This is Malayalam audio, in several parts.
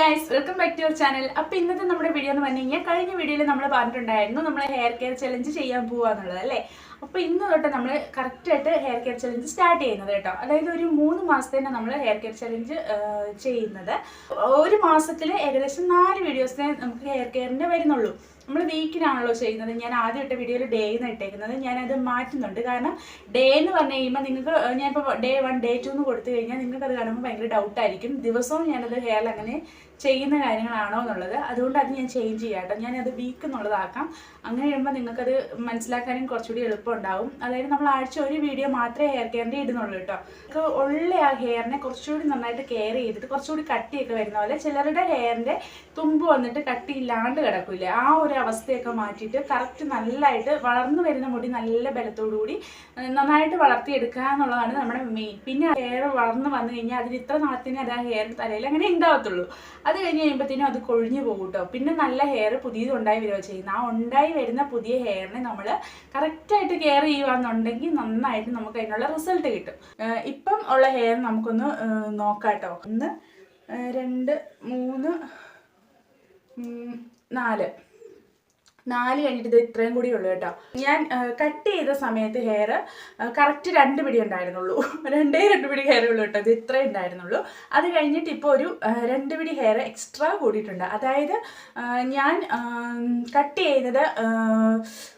Guys welcome back to your channel അപ്പൊ ഇന്നത്തെ നമ്മുടെ വീഡിയോ എന്ന് പറഞ്ഞു കഴിഞ്ഞാൽ കഴിഞ്ഞ വീഡിയോയിൽ നമ്മൾ പറഞ്ഞിട്ടുണ്ടായിരുന്നു നമ്മൾ ഹെയർ കെയർ ചലഞ്ച് ചെയ്യാൻ പോവാന്നുള്ളത് അല്ലേ? അപ്പൊ ഇന്ന് തൊട്ട് നമ്മൾ കറക്റ്റായിട്ട് ഹെയർ കെയർ ചലഞ്ച് സ്റ്റാർട്ട് ചെയ്യുന്നത് കേട്ടോ. അതായത് ഒരു മൂന്ന് മാസത്തേന് നമ്മൾ ഹെയർ കെയർ ചലഞ്ച് ചെയ്യുന്നത്. ഒരു മാസത്തിൽ ഏകദേശം നാല് വീഡിയോസിനെ നമുക്ക് ഹെയർ കെയറിന്റെ വരുന്നുള്ളൂ. നമ്മൾ വീക്കിനാണല്ലോ ചെയ്യുന്നത്. ഞാൻ ആദ്യം ഇട്ട വീഡിയോയിൽ ഡേ എന്ന് ഇട്ടേക്കുന്നത്. ഞാനത് മാറ്റുന്നുണ്ട്. കാരണം ഡേ എന്ന് പറഞ്ഞു കഴിയുമ്പോൾ നിങ്ങൾക്ക് ഞാനിപ്പോൾ ഡേ വൺ ഡേ ടു എന്ന് കൊടുത്തു കഴിഞ്ഞാൽ നിങ്ങൾക്ക് അത് കാണുമ്പോൾ ഭയങ്കര ഡൗട്ടായിരിക്കും ദിവസവും ഞാനത് ഹെയറിൽ അങ്ങനെ ചെയ്യുന്ന കാര്യങ്ങളാണോ എന്നുള്ളത്. അതുകൊണ്ട് അത് ഞാൻ ചേഞ്ച് ചെയ്യാം കേട്ടോ. ഞാനത് വീക്ക് എന്നുള്ളതാക്കാം. അങ്ങനെ വരുമ്പോൾ നിങ്ങൾക്കത് മനസ്സിലാക്കാനും കുറച്ചുകൂടി എളുപ്പം എളുപ്പമുണ്ടാവും. അതായത് നമ്മൾ ആഴ്ച ഒരു വീഡിയോ മാത്രമേ ഹെയർ കെയറിന്റെ ഇടുന്നുള്ളൂ കേട്ടോ. അപ്പോൾ ഉള്ള ആ ഹെയറിനെ കുറച്ചുകൂടി നന്നായിട്ട് കെയർ ചെയ്തിട്ട് കുറച്ചുകൂടി കട്ടിയൊക്കെ വരുന്ന പോലെ ചിലരുടെ ഹെയറിന്റെ തുമ്പ് വന്നിട്ട് കട്ടി ഇല്ലാണ്ട് കിടക്കില്ല ആ ഒരു അവസ്ഥയൊക്കെ മാറ്റിയിട്ട് കറക്റ്റ് നല്ലതായിട്ട് വളർന്നു വരുന്ന മുടി നല്ല ബലത്തോടു കൂടി നന്നായിട്ട് വളർത്തിയെടുക്കുക എന്നുള്ളതാണ് നമ്മുടെ മെയിൻ പിന്നെ ഹെയർ വളർന്നു വന്നു കഴിഞ്ഞാൽ അതിന് ഇത്ര നാളത്തിന് അത് ആ ഹെയർ തലയിൽ അങ്ങനെ ഉണ്ടാവത്തുള്ളൂ. അത് കഴിഞ്ഞ് കഴിയുമ്പോഴത്തേനും അത് കൊഴിഞ്ഞു പോകും കേട്ടോ പിന്നെ നല്ല ഹെയർ പുതിയത് ഉണ്ടായി വരിക ചെയ്യുന്നത് ആ ഉണ്ടായി വരുന്ന പുതിയ ഹെയറിനെ നമ്മൾ കറക്റ്റായിട്ട് കെയർ ചെയ്യുകയാണെന്നുണ്ടെങ്കിൽ നന്നായിട്ട് നമുക്ക് അതിനുള്ള റിസൾട്ട് കിട്ടും. ഇപ്പം ഉള്ള ഹെയർ നമുക്കൊന്ന് നോക്കാം കേട്ടോ ഒന്ന് രണ്ട് മൂന്ന് നാല്. നാല് കഴിഞ്ഞിട്ട് ഇത് ഇത്രയും കൂടി ഉള്ളൂ കേട്ടോ. ഞാൻ കട്ട് ചെയ്ത സമയത്ത് ഹെയർ കറക്റ്റ് രണ്ട് പിടി ഉണ്ടായിരുന്നുള്ളൂ. രണ്ടേ രണ്ട് പിടി ഹെയർ ഉള്ളൂ കേട്ടോ ഇത് ഇത്രേ ഉണ്ടായിരുന്നുള്ളൂ. അത് കഴിഞ്ഞിട്ട് ഇപ്പോൾ ഒരു രണ്ട് പിടി ഹെയർ എക്സ്ട്രാ കൂടിയിട്ടുണ്ട്. അതായത് ഞാൻ കട്ട് ചെയ്തത്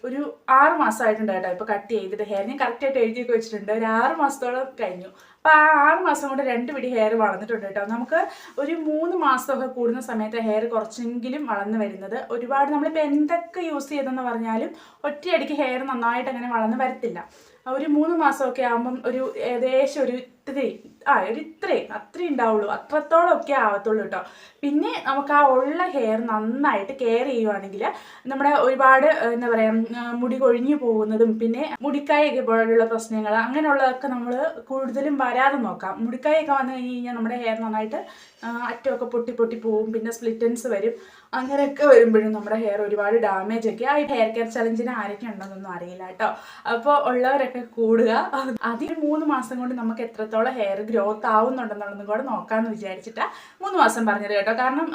ഒരു ആറ് മാസമായിട്ടുണ്ട് കേട്ടോ. ഇപ്പോൾ കട്ട് ചെയ്തിട്ട് ഹെയർ ഞാൻ കറക്റ്റായിട്ട് എഴുതിയൊക്കെ വെച്ചിട്ടുണ്ട്. ഒരു ആറ് മാസത്തോളം കഴിഞ്ഞു. അപ്പോൾ ആ ആറ് മാസം കൊണ്ട് രണ്ട് പിടി ഹെയർ വളർന്നിട്ടുണ്ട് കേട്ടോ. നമുക്ക് ഒരു മൂന്ന് മാസമൊക്കെ കൂടുന്ന സമയത്ത് ഹെയർ കുറച്ചെങ്കിലും വളർന്നു വരുന്നത്. ഒരുപാട് നമ്മളിപ്പോൾ എന്തൊക്കെ യൂസ് ചെയ്തെന്ന് പറഞ്ഞാലും ഒറ്റയടിക്ക് ഹെയർ നന്നായിട്ട് അങ്ങനെ വളർന്നു വരത്തില്ല. ഒരു മൂന്ന് മാസമൊക്കെ ആകുമ്പം ഒരു ഏകദേശം ഒരു ഇത്തിരി ആ ഒരു ഇത്രയും അത്രയും ഉണ്ടാവുള്ളൂ. അത്രത്തോളം ഒക്കെ ആവത്തുള്ളൂ കേട്ടോ പിന്നെ നമുക്ക് ആ ഉള്ള ഹെയർ നന്നായിട്ട് കെയർ ചെയ്യുവാണെങ്കിൽ നമ്മുടെ ഒരുപാട് എന്താ പറയുക മുടി കൊഴിഞ്ഞു പോകുന്നതും പിന്നെ മുടിക്കായൊക്കെ പോലുള്ള പ്രശ്നങ്ങൾ അങ്ങനെയുള്ളതൊക്കെ നമ്മൾ കൂടുതലും വരാതെ നോക്കാം. മുടിക്കായൊക്കെ വന്നു കഴിഞ്ഞ് കഴിഞ്ഞാൽ നമ്മുടെ ഹെയർ നന്നായിട്ട് അറ്റമൊക്കെ പൊട്ടി പൊട്ടി പോവും. പിന്നെ സ്പ്ലിറ്റൻസ് വരും. അങ്ങനെയൊക്കെ വരുമ്പോഴും നമ്മുടെ ഹെയർ ഒരുപാട് ഡാമേജ് ഒക്കെ ആ ഹെയർ കെയർ ചലഞ്ചിന് ആരൊക്കെ ഉണ്ടെന്നൊന്നും അറിയില്ല കേട്ടോ. അപ്പോൾ ഉള്ളവരൊക്കെ കൂടുക. അതിന് മൂന്ന് മാസം കൊണ്ട് നമുക്ക് എത്രത്തോളം ഹെയർ ഗ്രോത്ത് ആവുന്നുണ്ടെന്നുള്ളതും കൂടെ നോക്കാമെന്ന് വിചാരിച്ചിട്ടാ മൂന്ന് മാസം പറഞ്ഞത് കേട്ടോ. കാരണം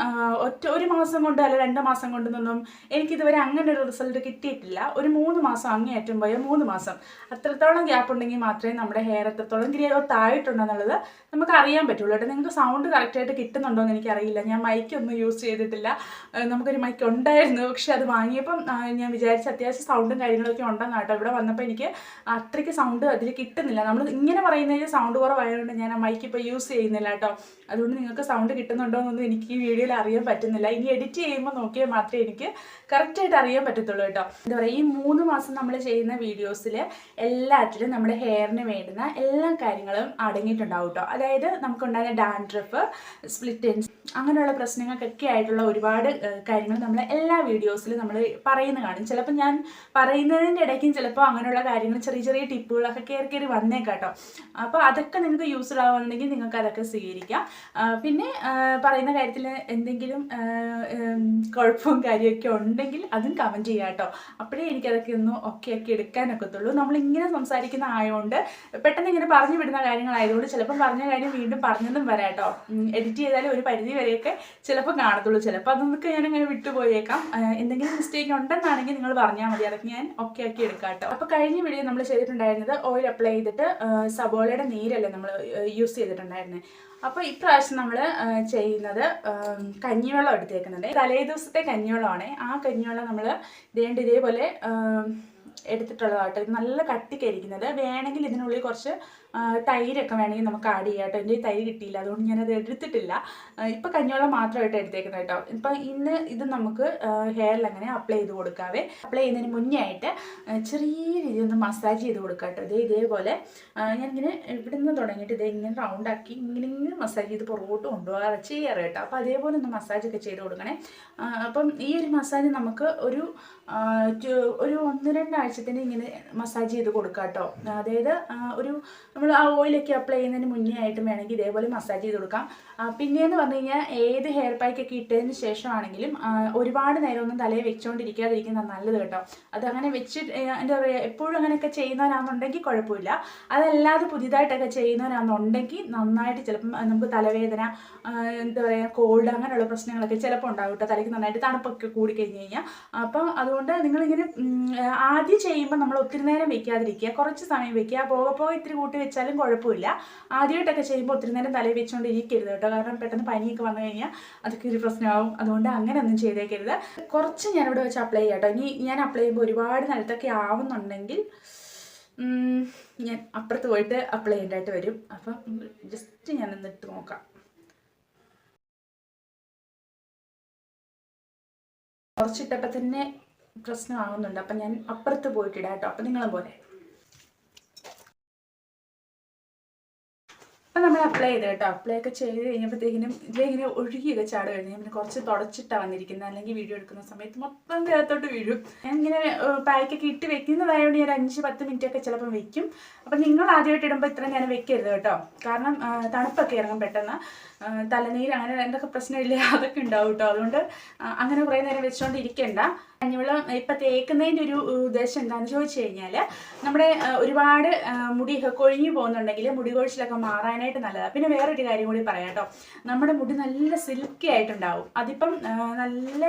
ഒറ്റ ഒരു മാസം കൊണ്ട് അല്ല രണ്ട് മാസം കൊണ്ടൊന്നും എനിക്കിതുവരെ അങ്ങനെ ഒരു റിസൾട്ട് കിട്ടിയിട്ടില്ല. ഒരു മൂന്ന് മാസം അങ്ങേയറ്റം പോയ മൂന്ന് മാസം. അത്രത്തോളം ഗ്യാപ്പ് ഉണ്ടെങ്കിൽ മാത്രമേ നമ്മുടെ ഹെയർ എത്രത്തോളം ഗ്രോത്ത് ആയിട്ടുണ്ടെന്നുള്ളത് നമുക്ക് അറിയാൻ പറ്റുള്ളൂ കേട്ടോ. നിങ്ങൾക്ക് സൗണ്ട് കറക്റ്റായിട്ട് കിട്ടുന്നുണ്ടോ എന്ന് എനിക്കറിയില്ല. ഞാൻ മൈക്കൊന്നും യൂസ് ചെയ്തിട്ടില്ല. നമുക്കൊരു മൈക്ക് ഉണ്ടായിരുന്നു. പക്ഷെ അത് വാങ്ങിയപ്പം ഞാൻ വിചാരിച്ച അത്യാവശ്യം സൗണ്ടും കാര്യങ്ങളൊക്കെ ഉണ്ടെന്ന് കേട്ടോ. ഇവിടെ വന്നപ്പോൾ എനിക്ക് അത്രയ്ക്ക് സൗണ്ട് അതിൽ കിട്ടുന്നില്ല. നമ്മൾ ഇങ്ങനെ പറയുന്നതിൽ സൗണ്ട് കുറവായതുകൊണ്ട് ഞാൻ ആ മൈക്ക് ഇപ്പോൾ യൂസ് ചെയ്യുന്നില്ല കേട്ടോ. അതുകൊണ്ട് നിങ്ങൾക്ക് സൗണ്ട് കിട്ടുന്നുണ്ടോ എന്നൊന്നും എനിക്ക് ഈ വീഡിയോയിൽ അറിയാൻ പറ്റുന്നില്ല. ഇനി എഡിറ്റ് ചെയ്യുമ്പോൾ നോക്കിയാൽ മാത്രമേ എനിക്ക് കറക്റ്റായിട്ട് അറിയാൻ പറ്റത്തുള്ളൂ കേട്ടോ. എന്താ പറയുക ഈ മൂന്ന് മാസം നമ്മൾ ചെയ്യുന്ന വീഡിയോസിൽ എല്ലാറ്റിലും നമ്മുടെ ഹെയറിന് വേണ്ടുന്ന എല്ലാ കാര്യങ്ങളും അടങ്ങിയിട്ടുണ്ടാവും കേട്ടോ. അതായത് നമുക്കുണ്ടായ ഡാൻഡ്രഫ് സ്പ്ലിറ്റ് സ്പ്ലിറ്റൻസ് അങ്ങനെയുള്ള പ്രശ്നങ്ങൾക്കൊക്കെ ആയിട്ടുള്ള ഒരുപാട് കാര്യങ്ങൾ നമ്മൾ എല്ലാ വീഡിയോസിലും നമ്മൾ പറയുന്ന കാണും. ചിലപ്പോൾ ഞാൻ പറയുന്നതിന്റെ ഇടയ്ക്കും ചിലപ്പോൾ അങ്ങനെയുള്ള കാര്യങ്ങൾ ചെറിയ ചെറിയ ടിപ്പുകളൊക്കെ കയറി കയറി വന്നേക്കാട്ടോ. അപ്പോൾ അതൊക്കെ നിങ്ങൾക്ക് യൂസ്ഫുൾ ആവുന്നുണ്ടെങ്കിൽ നിങ്ങൾക്ക് അതൊക്കെ സ്വീകരിക്കാം. പിന്നെ പറയുന്ന കാര്യത്തിൽ എന്തെങ്കിലും കുഴപ്പവും കാര്യമൊക്കെ ഉണ്ടെങ്കിൽ അതും കമന്റ് ചെയ്യാം കേട്ടോ. അപ്പോഴേ എനിക്കതൊക്കെ ഒന്ന് ഒക്കെ ആക്കി എടുക്കാനൊക്കത്തുള്ളൂ. നമ്മളിങ്ങനെ സംസാരിക്കുന്ന ആയതുകൊണ്ട് പെട്ടെന്ന് ഇങ്ങനെ പറഞ്ഞു വിടുന്ന കാര്യങ്ങളായതുകൊണ്ട് ചിലപ്പോൾ പറഞ്ഞ കാര്യം വീണ്ടും പറഞ്ഞതും വരാം കേട്ടോ. എഡിറ്റ് ചെയ്താലും ഒരു പരിധി വരെയൊക്കെ ചിലപ്പോൾ കാണത്തുള്ളൂ. ചിലപ്പോൾ അതൊക്കെ ഞാനിങ്ങനെ വിട്ടുപോയേക്കാം. എന്തെങ്കിലും മിസ്റ്റേക്ക് ഉണ്ടെന്നാണെങ്കിൽ നിങ്ങൾ പറഞ്ഞാൽ മതി. അതൊക്കെ ഞാൻ ഓക്കെ ആക്കി എടുക്കാം കേട്ടോ. അപ്പോൾ കഴിഞ്ഞ വീഡിയോ നമ്മൾ ചെയ്തിട്ടുണ്ടായിരുന്നത് ഓയിൽ അപ്ലൈ ചെയ്തിട്ട് സബോളയുടെ നീരല്ലേ നമ്മൾ യൂസ് ചെയ്തിട്ടുണ്ടായിരുന്നത് അപ്പോൾ ഇപ്രാവശ്യം നമ്മൾ ചെയ്യുന്നത് കഞ്ഞിവെള്ളം എടുത്തേക്കുന്നുണ്ട് തലേ ദിവസത്തെ കഞ്ഞിവെള്ളമാണ്. ആ കഞ്ഞിവെള്ളം നമ്മൾ ഇതേണ്ട ഇതേപോലെ എടുത്തിട്ടുള്ളതാട്ടോ. ഇത് നല്ല കട്ടിക്കരിക്കുന്നത് വേണമെങ്കിൽ ഇതിനുള്ളിൽ കുറച്ച് തൈരൊക്കെ വേണമെങ്കിൽ നമുക്ക് ആഡ് ചെയ്യാം കേട്ടോ. എന്റെ തൈര് കിട്ടിയില്ല. അതുകൊണ്ട് ഞാനത് എടുത്തിട്ടില്ല. ഇപ്പം കഞ്ഞിവെള്ളം മാത്രമായിട്ട് എടുത്തേക്കുന്നത് കേട്ടോ. ഇപ്പം ഇന്ന് ഇത് നമുക്ക് ഹെയറിൽ അങ്ങനെ അപ്ലൈ ചെയ്ത് കൊടുക്കാവേ. അപ്ലൈ ചെയ്യുന്നതിന് മുന്നേ ആയിട്ട് ചെറിയ രീതിയിൽ ഒന്ന് മസാജ് ചെയ്ത് കൊടുക്കാം കേട്ടോ. ഇതേ ഇതേപോലെ ഞാനിങ്ങനെ ഇവിടെ നിന്ന് തുടങ്ങിയിട്ട് ഇതേ ഇങ്ങനെ റൗണ്ട് ആക്കി ഇങ്ങനെ ഇങ്ങനെ മസാജ് ചെയ്ത് പുറകോട്ട് കൊണ്ടുപോകാറ് ചെയ്യാറ് കേട്ടോ. അപ്പോൾ അതേപോലെ ഒന്ന് മസാജ് ഒക്കെ ചെയ്ത് കൊടുക്കണേ. അപ്പം ഈ ഒരു മസാജ് നമുക്ക് ഒരു ഒരു ഒന്ന് രണ്ടാഴ്ചത്തിന് ഇങ്ങനെ മസാജ് ചെയ്ത് കൊടുക്കാം കേട്ടോ അതായത് ഒരു നമ്മൾ ആ ഓയിലൊക്കെ അപ്ലൈ ചെയ്യുന്നതിന് മുന്നേ ആയിട്ടും വേണമെങ്കിൽ ഇതേപോലെ മസാജ് ചെയ്ത് കൊടുക്കാം. പിന്നെയെന്ന് പറഞ്ഞു കഴിഞ്ഞാൽ ഏത് ഹെയർ പാക്കൊക്കെ ഇട്ടതിന് ശേഷമാണെങ്കിലും ഒരുപാട് നേരം ഒന്നും തലയിൽ വെച്ചുകൊണ്ടിരിക്കാതിരിക്കുന്നത് നല്ലത് കേട്ടോ. അതങ്ങനെ വെച്ച് എന്താ പറയുക എപ്പോഴും അങ്ങനെയൊക്കെ ചെയ്യുന്നവരാണെന്നുണ്ടെങ്കിൽ കുഴപ്പമില്ല. അതല്ലാതെ പുതിയതായിട്ടൊക്കെ ചെയ്യുന്നവരാണെന്നുണ്ടെങ്കിൽ നന്നായിട്ട് ചിലപ്പം നമുക്ക് തലവേദന എന്താ പറയുക കോൾഡ് അങ്ങനെയുള്ള പ്രശ്നങ്ങളൊക്കെ ചിലപ്പോൾ ഉണ്ടാവും കേട്ടോ. തലയ്ക്ക് നന്നായിട്ട് തണുപ്പൊക്കെ കൂടി കഴിഞ്ഞ് കഴിഞ്ഞാൽ അപ്പം അതുകൊണ്ട് നിങ്ങളിങ്ങനെ ആദ്യം ചെയ്യുമ്പോൾ നമ്മൾ ഒത്തിരി നേരം വെക്കാതിരിക്കുക. കുറച്ച് സമയം വെക്കുക. പോകെ പോകെ ഇത്തിരി കൂട്ടി വെച്ചാലും കുഴപ്പമില്ല. ആദ്യമായിട്ടൊക്കെ ചെയ്യുമ്പോൾ ഒത്തിരി നേരം തലയിൽ വെച്ചുകൊണ്ട് ഇരിക്കരുത് കേട്ടോ. കാരണം പെട്ടെന്ന് പനിയൊക്കെ വന്നു കഴിഞ്ഞാൽ അതൊക്കെ ഒരു പ്രശ്നമാവും. അതുകൊണ്ട് അങ്ങനെ ഒന്നും ചെയ്തേക്കരുത്. കുറച്ച് ഞാനിവിടെ വെച്ച് അപ്ലൈ ചെയ്യാം കേട്ടോ. ഇനി ഞാൻ അപ്ലൈ ചെയ്യുമ്പോൾ ഒരുപാട് നിലത്തൊക്കെ ആവുന്നുണ്ടെങ്കിൽ ഞാൻ അപ്പുറത്ത് പോയിട്ട് അപ്ലൈ ചെയ്യേണ്ടതായിട്ട് വരും. അപ്പം ജസ്റ്റ് ഞാൻ എന്നിട്ട് നോക്കാം. കുറച്ചിട്ടപ്പം തന്നെ പ്രശ്നമാകുന്നുണ്ട് അപ്പം ഞാൻ അപ്പുറത്ത് പോയിട്ടിടാം കേട്ടോ അപ്പം നിങ്ങളും പോലെ അപ്പം നമ്മൾ അപ്ലൈ ചെയ്ത് കേട്ടോ. അപ്ലൈ ഒക്കെ ചെയ്ത് കഴിഞ്ഞപ്പോഴത്തേക്കിനും ഇതിലിങ്ങനെ ഒഴുകിയൊക്കെ ചാട് കഴിഞ്ഞാൽ പിന്നെ കുറച്ച് തുടച്ചിട്ടാണ് വന്നിരിക്കുന്നത് അല്ലെങ്കിൽ വീഡിയോ എടുക്കുന്ന സമയത്ത് മൊത്തം ദേഹത്തോട്ട് വീഴും. ഞാൻ ഇങ്ങനെ പാക്കൊക്കെ ഇട്ട് വെക്കുന്നതായതുകൊണ്ട് ഞാൻ അഞ്ച് പത്ത് മിനിറ്റ് ഒക്കെ ചിലപ്പം വെക്കും. അപ്പം നിങ്ങൾ ആദ്യമായിട്ട് ഇടുമ്പോൾ ഇത്ര ഞാൻ വെക്കരുത് കേട്ടോ. കാരണം തണുപ്പൊക്കെ ഇറങ്ങും പെട്ടെന്ന്. തലനീര് അങ്ങനെ എന്തൊക്കെ പ്രശ്നമില്ല അതൊക്കെ ഉണ്ടാവും കേട്ടോ. അതുകൊണ്ട് അങ്ങനെ കുറേ നേരം വെച്ചുകൊണ്ട് ഇരിക്കേണ്ട കഞ്ഞിവെള്ളം ഇപ്പം തേക്കുന്നതിന്റെ ഒരു ഉദ്ദേശം എന്താണെന്ന് ചോദിച്ചു കഴിഞ്ഞാൽ നമ്മുടെ ഒരുപാട് മുടിയൊക്കെ കൊഴിഞ്ഞു പോകുന്നുണ്ടെങ്കിൽ മുടി കൊഴിച്ചിലൊക്കെ മാറാനായിട്ട് നല്ലതാണ് പിന്നെ വേറൊരു കാര്യം കൂടി പറയാം കേട്ടോ. നമ്മുടെ മുടി നല്ല സിൽക്കി ആയിട്ടുണ്ടാവും. അതിപ്പം നല്ല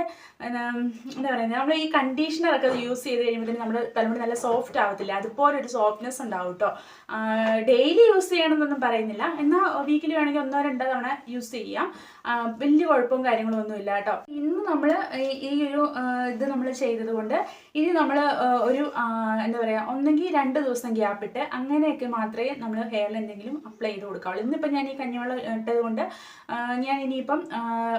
എന്താ പറയുക നമ്മൾ ഈ കണ്ടീഷണറൊക്കെ യൂസ് ചെയ്ത് കഴിയുമ്പോഴത്തേക്കും നമ്മുടെ തലമുടി നല്ല സോഫ്റ്റ് ആവത്തില്ല? അതുപോലെ ഒരു സോഫ്റ്റ്നെസ് ഉണ്ടാവും കേട്ടോ. ഡെയിലി യൂസ് ചെയ്യണമെന്നൊന്നും പറയുന്നില്ല. എന്നാൽ വീക്കിലി വേണമെങ്കിൽ ഒന്നോ രണ്ടോ തവണ യൂസ് ചെയ്യാം. വലിയ കുഴപ്പവും കാര്യങ്ങളും ഒന്നും ഇല്ല കേട്ടോ. ഇന്ന് നമ്മൾ ഈ ഒരു ഇത് നമ്മൾ ചെയ്തത് കൊണ്ട് ഇനി നമ്മൾ ഒരു എന്താ പറയുക ഒന്നെങ്കിൽ രണ്ട് ദിവസം ഗ്യാപ്പിട്ട് അങ്ങനെയൊക്കെ മാത്രമേ നമ്മൾ ഹെയറിൽ എന്തെങ്കിലും അപ്ലൈ ചെയ്ത് കൊടുക്കാവുള്ളൂ ഇന്നിപ്പോൾ ഞാൻ ഈ കഞ്ഞിവെള്ളം ഇട്ടത് കൊണ്ട് ഞാൻ ഇനിയിപ്പം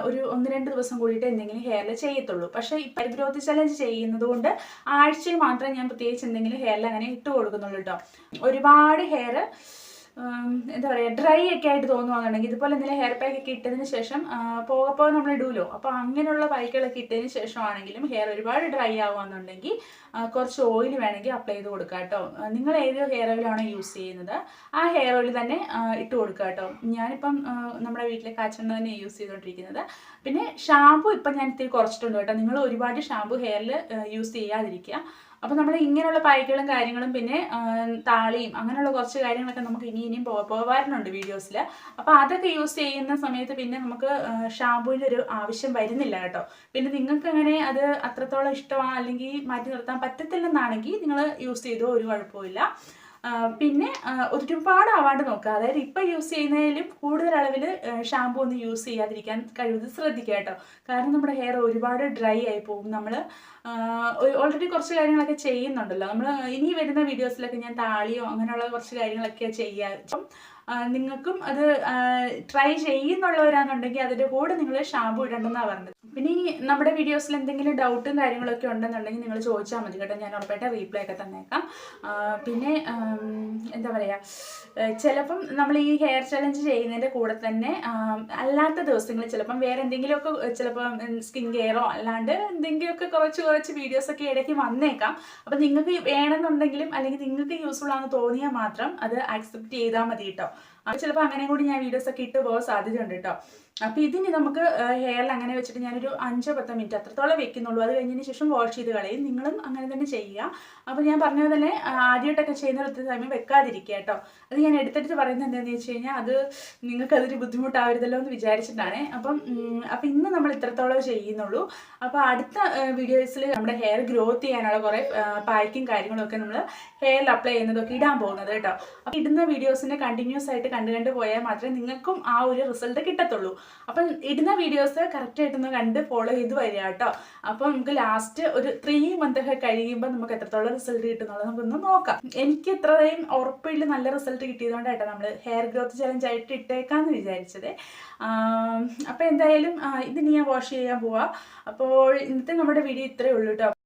ഒരു ഒന്ന് രണ്ട് ദിവസം കൂടിയിട്ട് എന്തെങ്കിലും ഹെയറിൽ ചെയ്യത്തുള്ളൂ. പക്ഷേ ഈ ഗ്രോത്ത് ചലഞ്ച് ചെയ്യുന്നത് കൊണ്ട് ആഴ്ചയിൽ മാത്രമേ ഞാൻ പ്രത്യേകിച്ച് എന്തെങ്കിലും ഹെയറിൽ അങ്ങനെ ഇട്ട് കൊടുക്കുന്നുള്ളൂ കേട്ടോ ഒരുപാട് ഹെയർ എന്താ പറയുക ഡ്രൈ ഒക്കെ ആയിട്ട് തോന്നുവാണെന്നുണ്ടെങ്കിൽ ഇതുപോലെ എന്തെങ്കിലും ഹെയർ പാക്ക് ഒക്കെ ഇട്ടതിന് ശേഷം പോകെ പോകെ നമ്മൾ ഇടുമല്ലോ അപ്പോൾ അങ്ങനെയുള്ള പാക്കുകളൊക്കെ ഇട്ടതിന് ശേഷമാണെങ്കിലും ഹെയർ ഒരുപാട് ഡ്രൈ ആവുകയാണെന്നുണ്ടെങ്കിൽ കുറച്ച് ഓയിൽ വേണമെങ്കിൽ അപ്ലൈ ചെയ്ത് കൊടുക്കുക കേട്ടോ. നിങ്ങൾ ഏത് ഹെയർ ഓയിലാണോ യൂസ് ചെയ്യുന്നത് ആ ഹെയർ ഓയിൽ തന്നെ ഇട്ട് കൊടുക്കുക കേട്ടോ. ഞാനിപ്പം നമ്മുടെ വീട്ടിലെ കാച്ചെണ്ണ തന്നെ യൂസ് ചെയ്തുകൊണ്ടിരിക്കുന്നത്. പിന്നെ ഷാമ്പു ഇപ്പം ഞാൻ ഇത്തിരി കുറച്ചിട്ടുണ്ട് കേട്ടോ. നിങ്ങൾ ഒരുപാട് ഷാമ്പു ഹെയറിൽ യൂസ് ചെയ്യാതിരിക്കുക. അപ്പോൾ നമ്മൾ ഇങ്ങനെയുള്ള പായ്ക്കുകളും കാര്യങ്ങളും പിന്നെ താളിയും അങ്ങനെയുള്ള കുറച്ച് കാര്യങ്ങളൊക്കെ നമുക്ക് ഇനി ഇനിയും പോകാറുണ്ട് വീഡിയോസിൽ അപ്പോൾ അതൊക്കെ യൂസ് ചെയ്യുന്ന സമയത്ത് പിന്നെ നമുക്ക് ഷാമ്പുവിന്റെ ഒരു ആവശ്യം വരുന്നില്ല കേട്ടോ. പിന്നെ നിങ്ങൾക്ക് അങ്ങനെ അത് അത്രത്തോളം ഇഷ്ടമാണ് അല്ലെങ്കിൽ മാറ്റി നിർത്താൻ പറ്റത്തില്ലെന്നാണെങ്കിൽ നിങ്ങൾ യൂസ് ചെയ്തോ ഒരു കുഴപ്പമില്ല പിന്നെ ഒരുപാട് ആവാണ്ട് നോക്കുക. അതായത് ഇപ്പം യൂസ് ചെയ്യുന്നതിലും കൂടുതൽ അളവിൽ ഷാമ്പൂ ഒന്നും യൂസ് ചെയ്യാതിരിക്കാൻ കഴിവത് ശ്രദ്ധിക്കുക കേട്ടോ. കാരണം നമ്മുടെ ഹെയർ ഒരുപാട് ഡ്രൈ ആയി പോകും. നമ്മൾ ഓൾറെഡി കുറച്ച് കാര്യങ്ങളൊക്കെ ചെയ്യുന്നുണ്ടല്ലോ. നമ്മൾ ഇനി വരുന്ന വീഡിയോസിലൊക്കെ ഞാൻ താളിയോ അങ്ങനെയുള്ള കുറച്ച് കാര്യങ്ങളൊക്കെ ചെയ്യാം. അപ്പം നിങ്ങൾക്കും അത് ട്രൈ ചെയ്യുന്നുള്ളവരാണെന്നുണ്ടെങ്കിൽ അതിന്റെ കൂടെ നിങ്ങൾ ഷാമ്പു ഇടണമെന്നാണ് പറഞ്ഞത്. പിന്നെ ഈ നമ്മുടെ വീഡിയോസിൽ എന്തെങ്കിലും ഡൗട്ടും കാര്യങ്ങളൊക്കെ ഉണ്ടെന്നുണ്ടെങ്കിൽ നിങ്ങൾ ചോദിച്ചാൽ മതി കേട്ടോ. ഞാൻ ഉറപ്പായിട്ട് റീപ്ലൈ ഒക്കെ തന്നേക്കാം. പിന്നെ എന്താ പറയുക ചിലപ്പം നമ്മൾ ഈ ഹെയർ ചലഞ്ച് ചെയ്യുന്നതിന്റെ കൂടെ തന്നെ അല്ലാത്ത ദിവസങ്ങളിൽ ചിലപ്പം വേറെ എന്തെങ്കിലുമൊക്കെ ചിലപ്പം സ്കിൻ കെയറോ അല്ലാണ്ട് എന്തെങ്കിലുമൊക്കെ കുറച്ച് കുറച്ച് വീഡിയോസൊക്കെ ഇടയ്ക്ക് വന്നേക്കാം. അപ്പം നിങ്ങൾക്ക് വേണമെന്നുണ്ടെങ്കിലും അല്ലെങ്കിൽ നിങ്ങൾക്ക് യൂസ്ഫുൾ ആണെന്ന് തോന്നിയാൽ മാത്രം അത് ആക്സെപ്റ്റ് ചെയ്താൽ മതി കേട്ടോ അത് ചിലപ്പോൾ അങ്ങനെ കൂടി ഞാൻ വീഡിയോസ് ഒക്കെ ഇട്ട് പോകാൻ സാധ്യതയുണ്ട് കേട്ടോ അപ്പോൾ ഇതിന് നമുക്ക് ഹെയറിൽ അങ്ങനെ വെച്ചിട്ട് ഞാനൊരു അഞ്ചോ പത്തോ മിനിറ്റ് അത്രത്തോളം വെക്കുന്നുള്ളൂ. അത് കഴിഞ്ഞതിന് ശേഷം വാഷ് ചെയ്ത് കളയും. നിങ്ങളും അങ്ങനെ തന്നെ ചെയ്യുക. അപ്പോൾ ഞാൻ പറഞ്ഞത് തന്നെ ആദ്യമായിട്ടൊക്കെ ചെയ്യുന്ന ഒത്തിരി സമയം വെക്കാതിരിക്കുക കേട്ടോ അത് ഞാൻ എടുത്തിട്ട് പറയുന്നത് എന്താണെന്ന് വെച്ച് കഴിഞ്ഞാൽ അത് നിങ്ങൾക്ക് അതൊരു ബുദ്ധിമുട്ടാവരുതല്ലോ എന്ന് വിചാരിച്ചിട്ടാണ്. അപ്പം അപ്പം ഇന്ന് നമ്മൾ ഇത്രത്തോളം ചെയ്യുന്നുള്ളൂ. അപ്പോൾ അടുത്ത വീഡിയോസിൽ നമ്മുടെ ഹെയർ ഗ്രോത്ത് ചെയ്യാനുള്ള കുറേ പായ്ക്കും കാര്യങ്ങളൊക്കെ നമ്മൾ ഹെയറിൽ അപ്ലൈ ചെയ്യുന്നതൊക്കെ ഇടാൻ പോകുന്നത് കേട്ടോ അപ്പോൾ ഇടുന്ന വീഡിയോസിനെ കണ്ടിന്യൂസ് ആയിട്ട് കണ്ടു കണ്ട് പോയാൽ മാത്രമേ നിങ്ങൾക്കും ആ ഒരു റിസൾട്ട് കിട്ടത്തുള്ളൂ. അപ്പം ഇടുന്ന വീഡിയോസ് കറക്റ്റായിട്ടൊന്ന് കണ്ട് ഫോളോ ചെയ്ത് വരിക കേട്ടോ. അപ്പം നമുക്ക് ലാസ്റ്റ് ഒരു ത്രീ മന്ത് ഒക്കെ കഴിയുമ്പോൾ നമുക്ക് എത്രത്തോളം റിസൾട്ട് കിട്ടുന്നുള്ളത് നമുക്കൊന്ന് നോക്കാം. എനിക്ക് ഇത്രയും ഉറപ്പില്ല നല്ല റിസൾട്ട് കിട്ടിയതുകൊണ്ടായിട്ടോ നമ്മൾ ഹെയർ ഗ്രോത്ത് ചലഞ്ച് ആയിട്ട് ഇട്ടേക്കാന്ന് വിചാരിച്ചത്. അപ്പോൾ എന്തായാലും ഇത് ഇതിനി ഞാൻ വാഷ് ചെയ്യാൻ പോവാം. അപ്പോൾ ഇന്നത്തെ നമ്മുടെ വീഡിയോ ഇത്രയേ ഉള്ളൂ കേട്ടോ.